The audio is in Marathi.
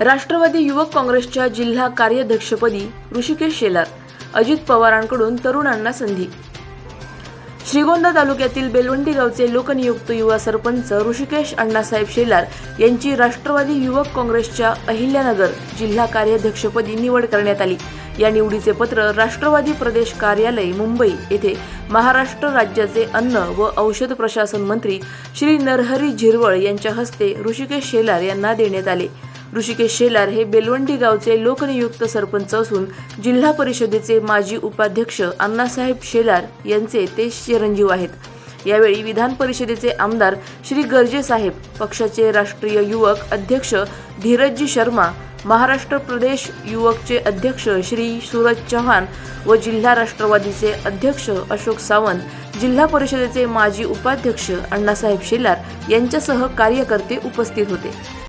राष्ट्रवादी युवक काँग्रेसच्या जिल्हा कार्याध्यक्षपदी ऋषिकेश शेलार अजित पवारांकडून तरुणांना संधी. श्रीगोंदा तालुक्यातील बेलवंडी गावचे लोकनियुक्त युवा सरपंच ऋषिकेश अण्णासाहेब शेलार यांची राष्ट्रवादी युवक काँग्रेसच्या अहिल्यानगर जिल्हा कार्याध्यक्षपदी निवड करण्यात आली. या निवडीचे पत्र राष्ट्रवादी प्रदेश कार्यालय मुंबई येथे महाराष्ट्र राज्याचे अन्न व औषध प्रशासन मंत्री श्री नरहरी झिरवळ यांच्या हस्ते ऋषिकेश शेलार यांना देण्यात आले. ऋषिकेश शेलार हे बेलवंडी गावचे लोकनियुक्त सरपंच असून जिल्हा परिषदेचे माजी उपाध्यक्ष अण्णासाहेब शेलार यांचे ते चिरंजीव आहेत. यावेळी विधान परिषदेचे आमदार श्री गर्जे साहेब पक्षाचे राष्ट्रीय युवक अध्यक्ष धीरजजी शर्मा महाराष्ट्र प्रदेश युवकचे अध्यक्ष श्री सूरज चव्हाण व जिल्हा राष्ट्रवादीचे अध्यक्ष अशोक सावंत जिल्हा परिषदेचे माजी उपाध्यक्ष अण्णासाहेब शेलार यांच्यासह कार्यकर्ते उपस्थित होते.